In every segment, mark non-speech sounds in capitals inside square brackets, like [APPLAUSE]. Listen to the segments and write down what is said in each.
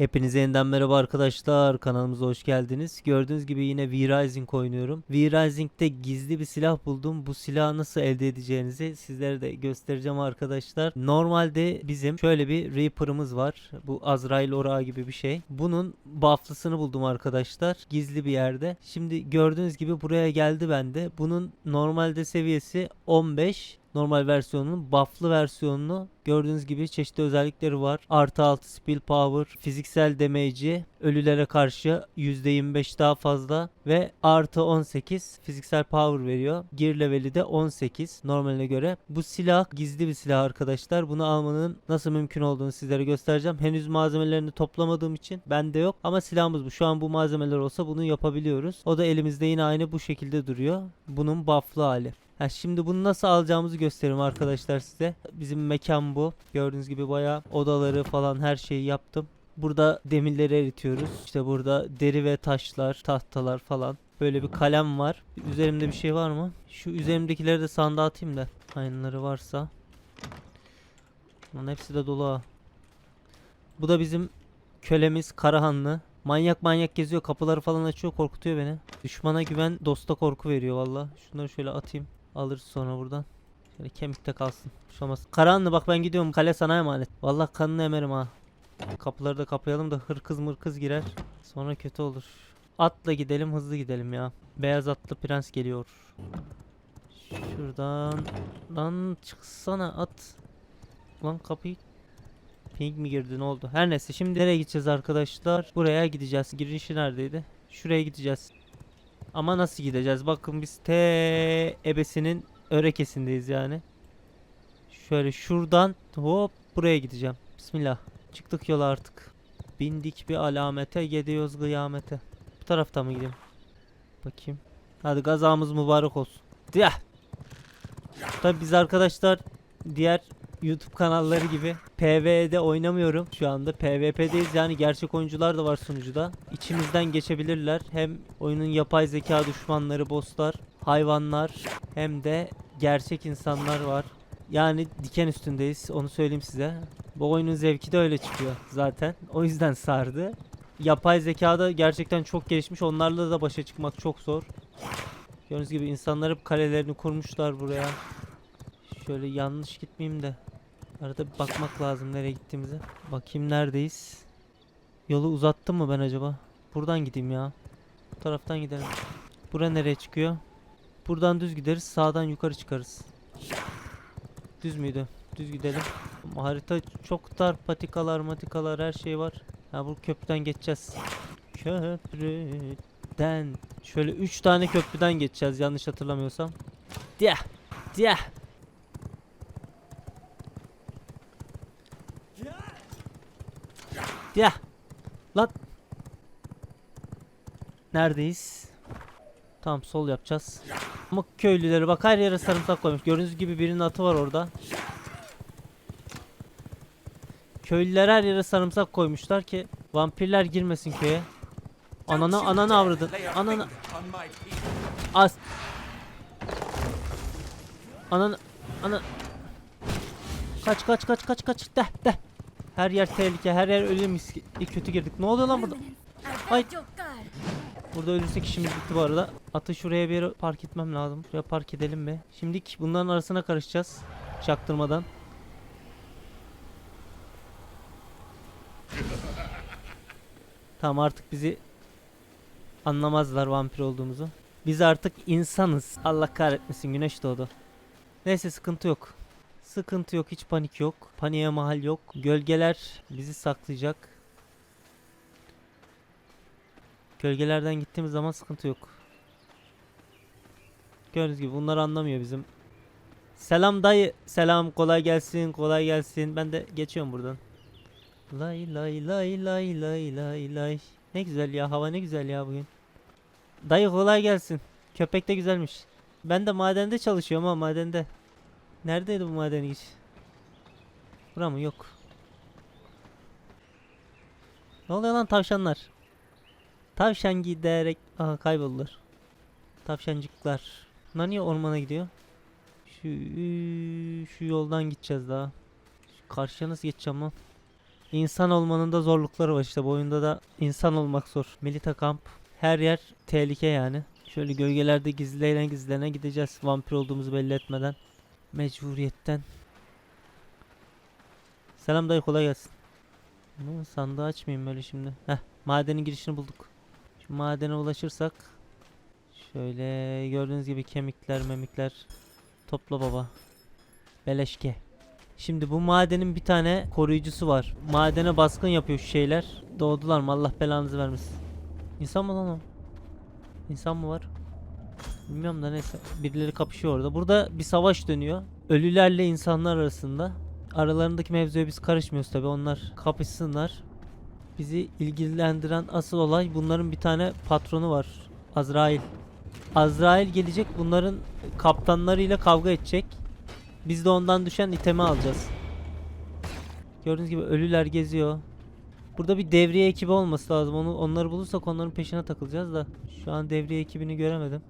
Hepinize yeniden merhaba arkadaşlar. Kanalımıza hoş geldiniz. Gördüğünüz gibi yine V-Rising oynuyorum. V-Rising'de gizli bir silah buldum. Bu silahı nasıl elde edeceğinizi sizlere de göstereceğim arkadaşlar. Normalde bizim şöyle bir Reaper'ımız var. Bu Azrail Orağı gibi bir şey. Bunun buff'lısını buldum arkadaşlar. Gizli bir yerde. Şimdi gördüğünüz gibi buraya geldi bende. Bunun normalde seviyesi 15 normal versiyonunun buff'lı versiyonunu gördüğünüz gibi çeşitli özellikleri var. Artı 6 spill power, fiziksel damage'i ölülere karşı %25 daha fazla ve artı 18 fiziksel power veriyor. Gear leveli de 18 normaline göre. Bu silah gizli bir silah arkadaşlar. Bunu almanın nasıl mümkün olduğunu sizlere göstereceğim. Henüz malzemelerini toplamadığım için bende yok ama silahımız bu. Şu an bu malzemeler olsa bunu yapabiliyoruz. O da elimizde yine aynı bu şekilde duruyor. Bunun buff'lı hali. Ha şimdi bunu nasıl alacağımızı göstereyim arkadaşlar size. Bizim mekan bu. Gördüğünüz gibi bayağı odaları falan her şeyi yaptım. Burada demirleri eritiyoruz. İşte burada deri ve taşlar, tahtalar falan. Böyle bir kalem var. Üzerimde bir şey var mı? Şu üzerimdekileri de sandığa atayım da. Aynıları varsa. Lan hepsi de dolu ha. Bu da bizim kölemiz Karahanlı. Manyak manyak geziyor kapıları falan açıyor korkutuyor beni. Düşmana güven dosta korku veriyor valla. Şunları şöyle atayım. Alırız sonra buradan. Şöyle kemikte kalsın. Bir şey. Karanlı bak ben gidiyorum. Kale sana emanet. Vallahi kanını emerim ha. Kapıları da kapayalım da hırkız mırkız girer. Sonra kötü olur. Atla gidelim hızlı gidelim ya. Beyaz atlı prens geliyor. Şuradan. Lan çıksana at. Lan kapıyı. Ping mi girdi ne oldu? Her neyse şimdi nereye gideceğiz arkadaşlar? Buraya gideceğiz. Girişi neredeydi? Şuraya gideceğiz. Ama nasıl gideceğiz? Bakın biz T ebesinin örekesindeyiz yani. Şöyle şuradan hop buraya gideceğim. Bismillah. Çıktık yola artık. Bindik bir alamete gidiyoruz kıyamete. Bu taraftan mı gideyim? Bakayım. Hadi gazamız mübarek olsun. Tabi biz arkadaşlar diğer YouTube kanalları gibi PvE'de oynamıyorum. Şu anda PvP'deyiz yani gerçek oyuncular da var sunucuda. İçimizden geçebilirler. Hem oyunun yapay zeka düşmanları, bosslar, hayvanlar hem de gerçek insanlar var. Yani diken üstündeyiz onu söyleyeyim size. Bu oyunun zevki de öyle çıkıyor zaten. O yüzden sardı. Yapay zekada gerçekten çok gelişmiş. Onlarla da başa çıkmak çok zor. Gördüğünüz gibi insanlar hep kalelerini kurmuşlar buraya. Şöyle yanlış gitmeyeyim de. Arada bir bakmak lazım nereye gittiğimize. Bakayım neredeyiz. Yolu uzattım mı ben acaba? Buradan gideyim ya. Bu taraftan gidelim. Bura nereye çıkıyor? Buradan düz gideriz. Sağdan yukarı çıkarız. Düz müydü? Düz gidelim. Harita çok dar. Patikalar, matikalar her şey var. Ha bu köprüden geçeceğiz. Köprüden. Şöyle 3 tane köprüden geçeceğiz yanlış hatırlamıyorsam. Diyah. Diyah. Ya. Lan. Neredeyiz? Tamam sol yapacağız. Ama köylüleri bak her yere sarımsak koymuş. Gördüğünüz gibi birinin atı var orada. Köylüler her yere sarımsak koymuşlar ki vampirler girmesin köye. Ananı ananı avradın. Ananı as. Ananı ana Kaç kaç kaç kaç kaç de de. Her yer tehlike, her yer ölüm kötü girdik. Ne oluyor lan burada? Ay. Burada ölürsek işimiz bitti bu arada. Atı şuraya bir yere park etmem lazım. Şuraya park edelim mi? Şimdilik bunların arasına karışacağız. Çaktırmadan. Tamam artık bizi anlamazlar vampir olduğumuzu. Biz artık insanız. Allah kahretmesin güneş doğdu. Neyse sıkıntı yok. Sıkıntı yok, hiç panik yok. Paniğe mahal yok. Gölgeler bizi saklayacak. Gölgelerden gittiğimiz zaman sıkıntı yok. Gördüğünüz gibi bunlar anlamıyor bizim. Selam dayı. Selam kolay gelsin kolay gelsin. Ben de geçiyorum buradan. Lay lay lay lay lay lay lay. Ne güzel ya hava ne güzel ya bugün. Dayı kolay gelsin. Köpek de güzelmiş. Ben de madende çalışıyorum ama madende. Neredeydi bu maden iş? Bura mı? Yok. Ne oluyor lan tavşanlar? Tavşan giderek... Aha kayboldular. Tavşancıklar. Bunlar niye ormana gidiyor? Şu, şu yoldan gideceğiz daha. Şu karşıya nasıl geçeceğim lan? İnsan olmanın da zorlukları var işte bu oyunda da insan olmak zor. Milita kamp her yer tehlike yani. Şöyle gölgelerde gizlene gizlene gideceğiz vampir olduğumuzu belli etmeden. Mecburiyetten. Selam dayı kolay gelsin. Ama sandığı açmayayım böyle şimdi. Heh madenin girişini bulduk. Şu madene ulaşırsak şöyle gördüğünüz gibi kemikler memikler topla baba. Beleşke. Şimdi bu madenin bir tane koruyucusu var. Madene baskın yapıyor şu şeyler. Doğdular mı Allah belanızı vermesin. İnsan mı lan o? İnsan mı var? Bilmiyorum da neyse. Birileri kapışıyor orada. Burada bir savaş dönüyor. Ölülerle insanlar arasında. Aralarındaki mevzuya biz karışmıyoruz tabi. Onlar kapışsınlar. Bizi ilgilendiren asıl olay bunların bir tane patronu var. Azrail. Azrail gelecek bunların kaptanlarıyla kavga edecek. Biz de ondan düşen itemi alacağız. Gördüğünüz gibi ölüler geziyor. Burada bir devriye ekibi olması lazım. Onu onları bulursak onların peşine takılacağız da. Şu an devriye ekibini göremedim.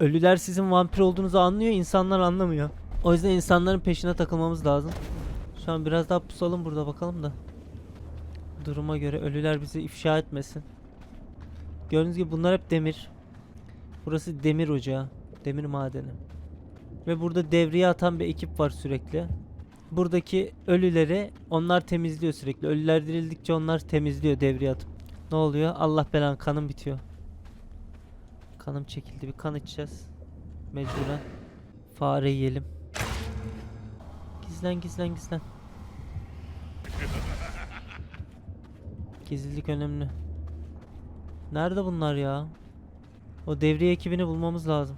Ölüler sizin vampir olduğunuzu anlıyor, insanlar anlamıyor. O yüzden insanların peşine takılmamız lazım. Şu an biraz daha pusalım burada bakalım da. Duruma göre ölüler bizi ifşa etmesin. Gördüğünüz gibi bunlar hep demir. Burası demir ocağı. Demir madeni. Ve burada devriye atan bir ekip var sürekli. Buradaki ölüleri onlar temizliyor sürekli. Ölüler dirildikçe onlar temizliyor devriye atıp. Ne oluyor? Allah belanı kanım bitiyor. Kanım çekildi. Bir kan içeceğiz. Mecburen. Fare yiyelim. Gizlen gizlen gizlen. Gizlilik önemli. Nerede bunlar ya? O devriye ekibini bulmamız lazım.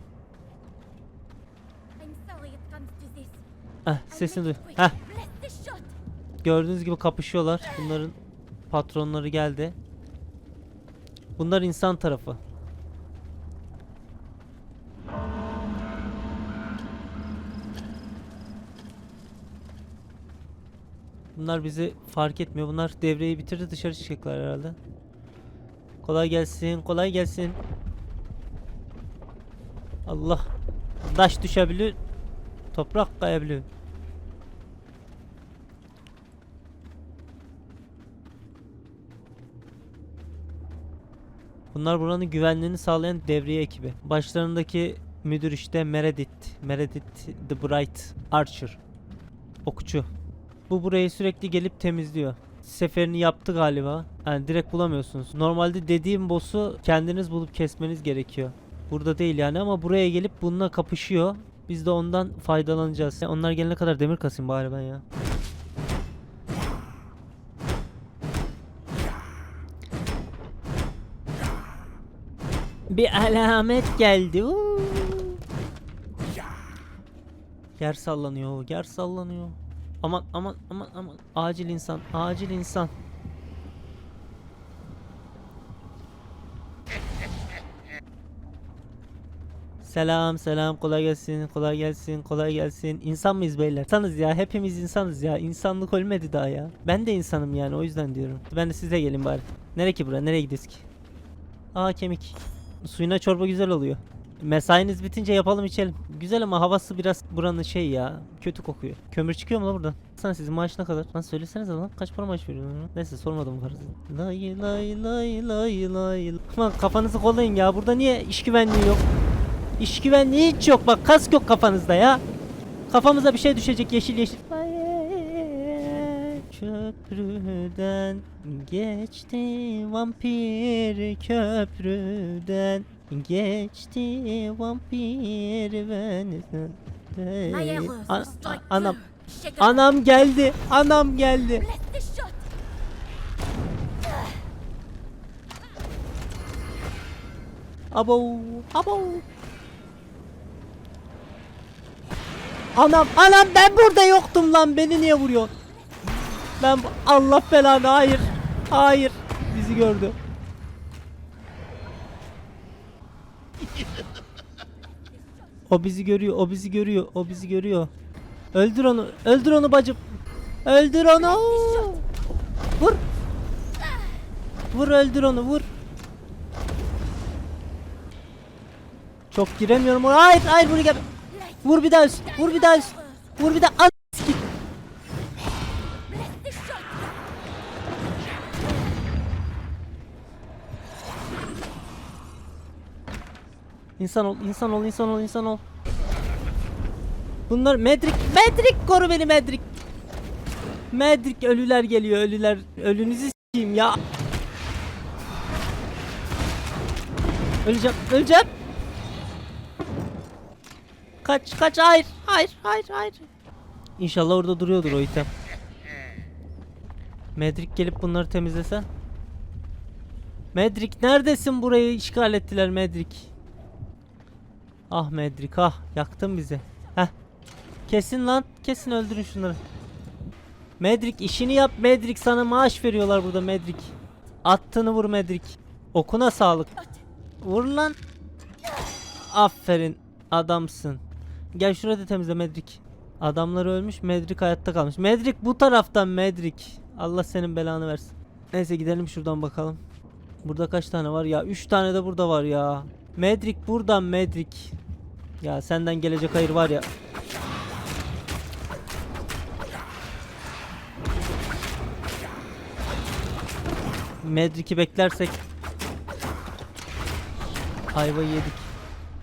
Heh sesini duy. Heh gördüğünüz gibi kapışıyorlar. Bunların patronları geldi. Bunlar insan tarafı. Bunlar bizi fark etmiyor. Bunlar devreyi bitirdi dışarı çıkacaklar herhalde. Kolay gelsin, kolay gelsin. Allah. Taş düşebilir. Toprak kayabilir. Bunlar buranın güvenliğini sağlayan devriye ekibi. Başlarındaki müdür işte Meredith. Meredith the Bright Archer. Okçu. Bu burayı sürekli gelip temizliyor. Seferini yaptı galiba. Yani direkt bulamıyorsunuz. Normalde dediğim boss'u kendiniz bulup kesmeniz gerekiyor. Burada değil yani ama buraya gelip bununla kapışıyor. Biz de ondan faydalanacağız. Onlar gelene kadar demir kasayım bari ben ya. Bir alamet geldi. Uuu. Yer sallanıyor, yer sallanıyor. Aman aman aman aman. Acil insan, acil insan. Selam selam. Kolay gelsin kolay gelsin kolay gelsin. İnsan mıyız beyler? İnsanız ya hepimiz insanız ya. İnsanlık ölmedi daha ya. Ben de insanım yani o yüzden diyorum. Ben de size gelin bari. Nereye ki bura? Nereye gidiyoruz ki Aa kemik. Suyuna çorba güzel oluyor Mesainiz bitince yapalım içelim. Güzel ama havası biraz buranın şey ya Kötü kokuyor. Kömür çıkıyor mu la buradan? Sana sizin maaş ne kadar? Lan söylesenize lan. Kaç para maaş veriyorsun? Neyse sormadım parası. Lay lay lay lay lay. Aman kafanızı kollayın ya. Burada niye iş güvenliği yok? İş güvenliği hiç yok. Bak kask yok kafanızda ya. Kafamıza bir şey düşecek yeşil yeşil. Köprüden geçti vampir köprüden geçti vampir ben An- anam anam geldi anam geldi. Abo abo Anam anam ben burada yoktum lan beni niye vuruyorsun? Ben Allah belanı hayır. Hayır. Bizi gördü. O bizi görüyor. O bizi görüyor. O bizi görüyor. Öldür onu. Öldür onu bacım. Öldür onu. Vur. Vur öldür onu vur. Çok giremiyorum. Hayır hayır buraya gel. Vur bir daha üst. Vur bir daha üst. Vur bir daha. İnsan ol, insan ol, insan ol, insan ol. Bunlar Medrik, Medrik koru beni Medrik. Medrik ölüler geliyor, ölüler. Ölünüzü s**eyim ya. Öleceğim, öleceğim. Kaç, kaç, hayır, hayır, hayır, hayır. İnşallah orada duruyordur o item. Medrik gelip bunları temizlese. Medrik neredesin burayı işgal ettiler Medrik. Ah Medrik ah yaktın bizi. Heh. Kesin lan kesin öldürün şunları. Medrik işini yap Medrik sana maaş veriyorlar burada Medrik. Attığını vur Medrik. Okuna sağlık. Vur lan. Aferin adamsın. Gel şurada temizle Medrik. Adamlar ölmüş Medrik hayatta kalmış. Medrik bu taraftan Medrik. Allah senin belanı versin. Neyse gidelim şuradan bakalım. Burada kaç tane var ya? 3 tane de burada var ya. Medrik buradan Medrik. Ya senden gelecek hayır var ya. Medrik'i beklersek ayvayı yedik.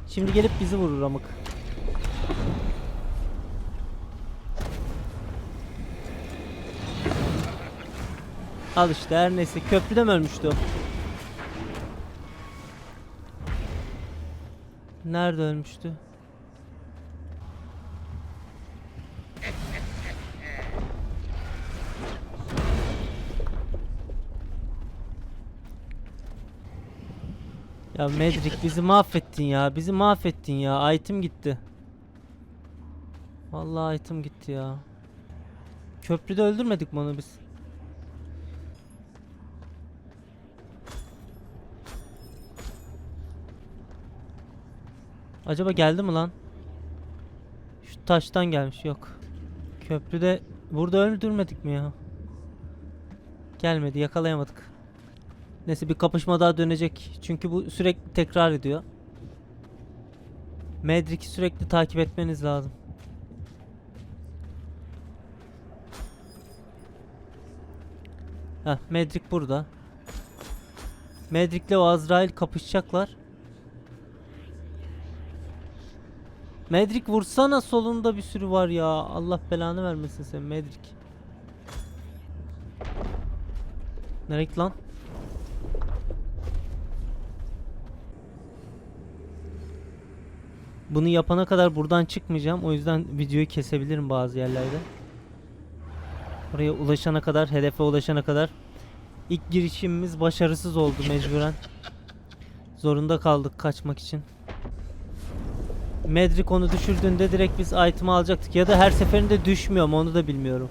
Şimdi gelip bizi vurur amık. Al işte her neyse köprüde mi ölmüştü o? Nerede ölmüştü? Ya Medrik bizi mahvettin ya. Bizi mahvettin ya. Item gitti. Vallahi item gitti ya. Köprüde öldürmedik mi onu biz? Acaba geldi mi lan? Şu taştan gelmiş yok. Köprüde burada öldürmedik mi ya? Gelmedi yakalayamadık. Neyse bir kapışma daha dönecek. Çünkü bu sürekli tekrar ediyor. Medrik'i sürekli takip etmeniz lazım. Heh, Medrik burada. Medrik'le o Azrail kapışacaklar. Medrik vursana solunda bir sürü var ya. Allah belanı vermesin sen Medrik. Nereye lan? Bunu yapana kadar buradan çıkmayacağım. O yüzden videoyu kesebilirim bazı yerlerde. Oraya ulaşana kadar, hedefe ulaşana kadar. İlk girişimimiz başarısız oldu mecburen. Zorunda kaldık kaçmak için. Medrik onu düşürdüğünde direkt biz item'ı alacaktık. Ya da her seferinde düşmüyor mu onu da bilmiyorum.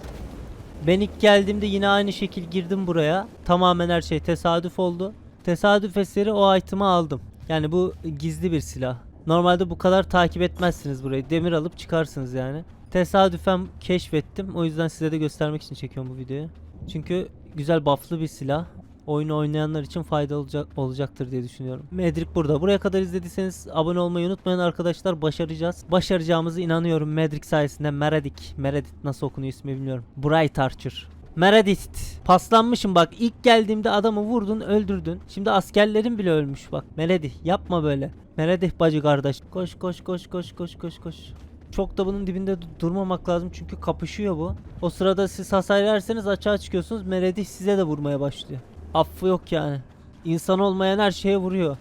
Ben ilk geldiğimde yine aynı şekil girdim buraya. Tamamen her şey tesadüf oldu. Tesadüf eseri o item'ı aldım. Yani bu gizli bir silah. Normalde bu kadar takip etmezsiniz burayı. Demir alıp çıkarsınız yani. Tesadüfen keşfettim. O yüzden size de göstermek için çekiyorum bu videoyu. Çünkü güzel bufflı bir silah. Oyunu oynayanlar için faydalı olacak, olacaktır diye düşünüyorum. Medrik burada. Buraya kadar izlediyseniz abone olmayı unutmayın arkadaşlar. Başaracağız. Başaracağımızı inanıyorum Medrik sayesinde. Meredith. Meredith nasıl okunuyor ismi bilmiyorum. Bright Archer. Meredith. Paslanmışım bak. İlk geldiğimde adamı vurdun öldürdün. Şimdi askerlerin bile ölmüş bak. Meredith yapma böyle. Meredith bacı kardeş. Koş koş koş koş koş koş koş. Çok da bunun dibinde du- durmamak lazım çünkü kapışıyor bu. O sırada siz hasar yerseniz açığa çıkıyorsunuz. Meredith size de vurmaya başlıyor. Affı yok yani. İnsan olmayan her şeye vuruyor.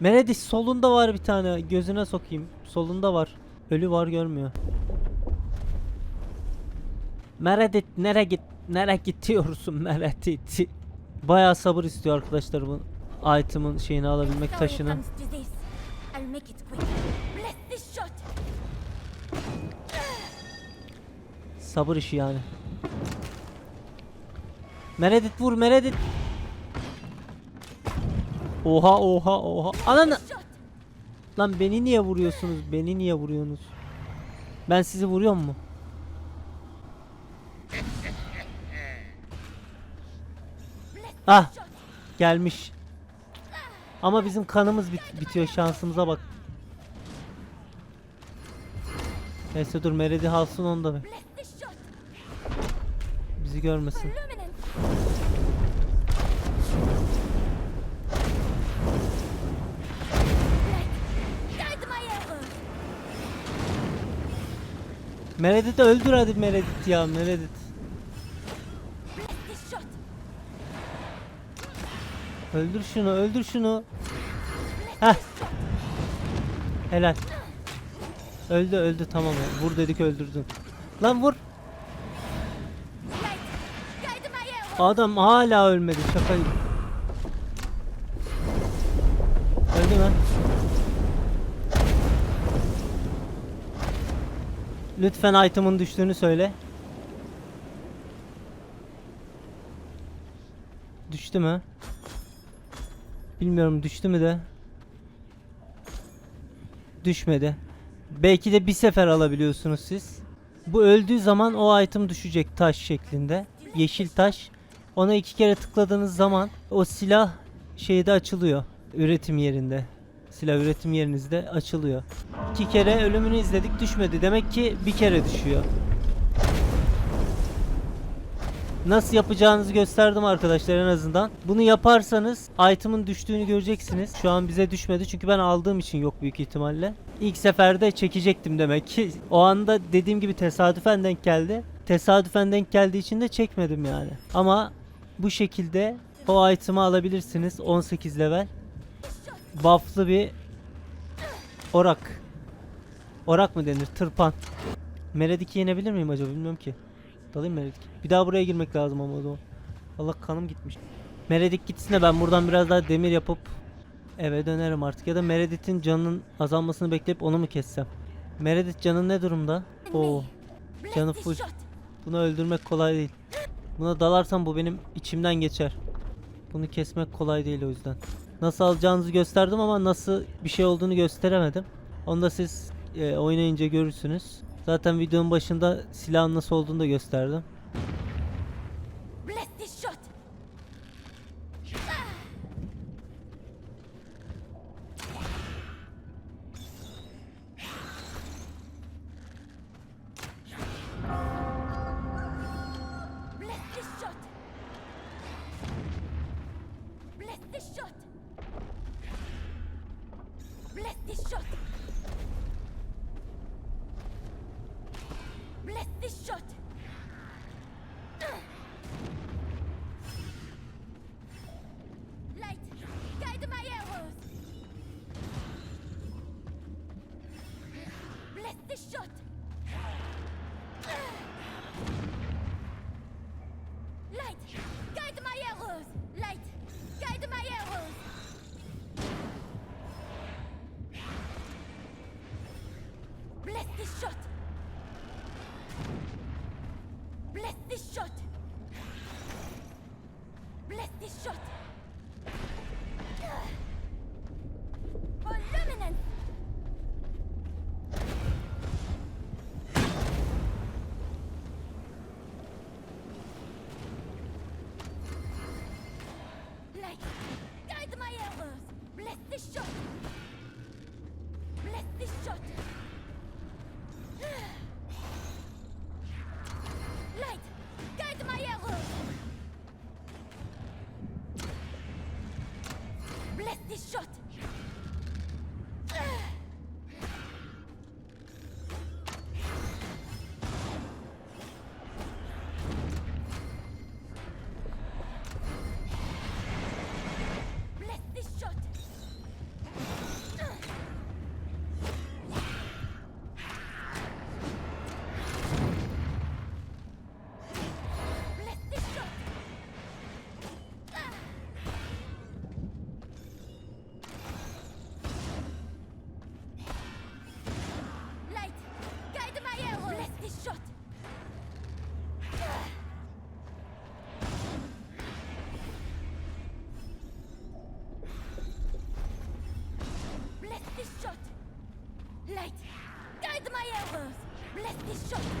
Meredith solunda var bir tane. Gözüne sokayım. Solunda var. Ölü var görmüyor. Meredith nere git nere gidiyorsun Meredith? [LAUGHS] Bayağı sabır istiyor arkadaşlar bu item'ın şeyini alabilmek taşını. Sabır işi yani. Meredith vur Meredith. Oha oha oha. Ananı. Lan beni niye vuruyorsunuz? Beni niye vuruyorsunuz? Ben sizi vuruyor mu? Ah gelmiş. Ama bizim kanımız bit- bitiyor şansımıza bak. Neyse dur Meredith alsın onu da be. Bizi görmesin. Meredith'i öldür hadi Meredith ya Meredith. Öldür şunu öldür şunu. Heh. Helal. Öldü öldü tamam. Vur dedik öldürdün. Lan vur. Adam hala ölmedi şaka gibi. Lütfen item'ın düştüğünü söyle. Düştü mü? Bilmiyorum düştü mü de. Düşmedi. Belki de bir sefer alabiliyorsunuz siz. Bu öldüğü zaman o item düşecek taş şeklinde. Yeşil taş. Ona iki kere tıkladığınız zaman o silah şeyde açılıyor. Üretim yerinde. Silah üretim yerinizde açılıyor. İki kere ölümünü izledik düşmedi. Demek ki bir kere düşüyor. Nasıl yapacağınızı gösterdim arkadaşlar en azından. Bunu yaparsanız item'ın düştüğünü göreceksiniz. Şu an bize düşmedi çünkü ben aldığım için yok büyük ihtimalle. İlk seferde çekecektim demek ki. O anda dediğim gibi tesadüfen denk geldi. Tesadüfen denk geldiği için de çekmedim yani. Ama bu şekilde o item'ı alabilirsiniz. 18 level. Buff'lı bir orak. Orak mı denir? Tırpan. Meredith'i yenebilir miyim acaba bilmiyorum ki. Dalayım Meredith. Bir daha buraya girmek lazım ama o zaman. Allah kanım gitmiş. Meredith gitsin de ben buradan biraz daha demir yapıp eve dönerim artık. Ya da Meredith'in canının azalmasını bekleyip onu mu kessem? Meredith canın ne durumda? Oo. Canı full. Bunu öldürmek kolay değil. Buna dalarsam bu benim içimden geçer. Bunu kesmek kolay değil o yüzden. Nasıl alacağınızı gösterdim ama nasıl bir şey olduğunu gösteremedim. Onu da siz e, oynayınca görürsünüz. Zaten videonun başında silahın nasıl olduğunu da gösterdim. Bless this shot. Bless this shot. Bless this shot. Bless this shot. this shot!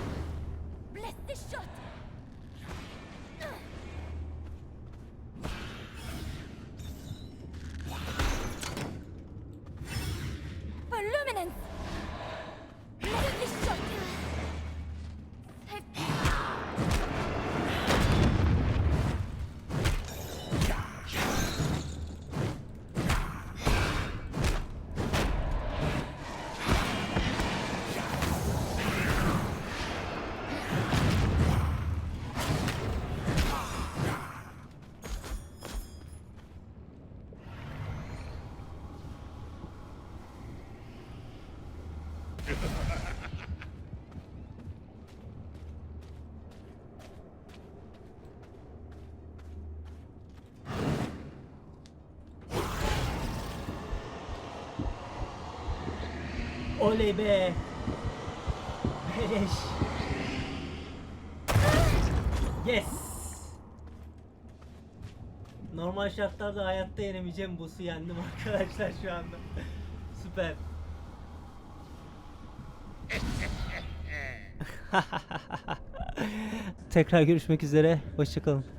Oley be. Beleş. Yes. Normal şartlarda hayatta yenemeyeceğim boss'u yendim arkadaşlar şu anda. Süper. [LAUGHS] Tekrar görüşmek üzere. Hoşçakalın.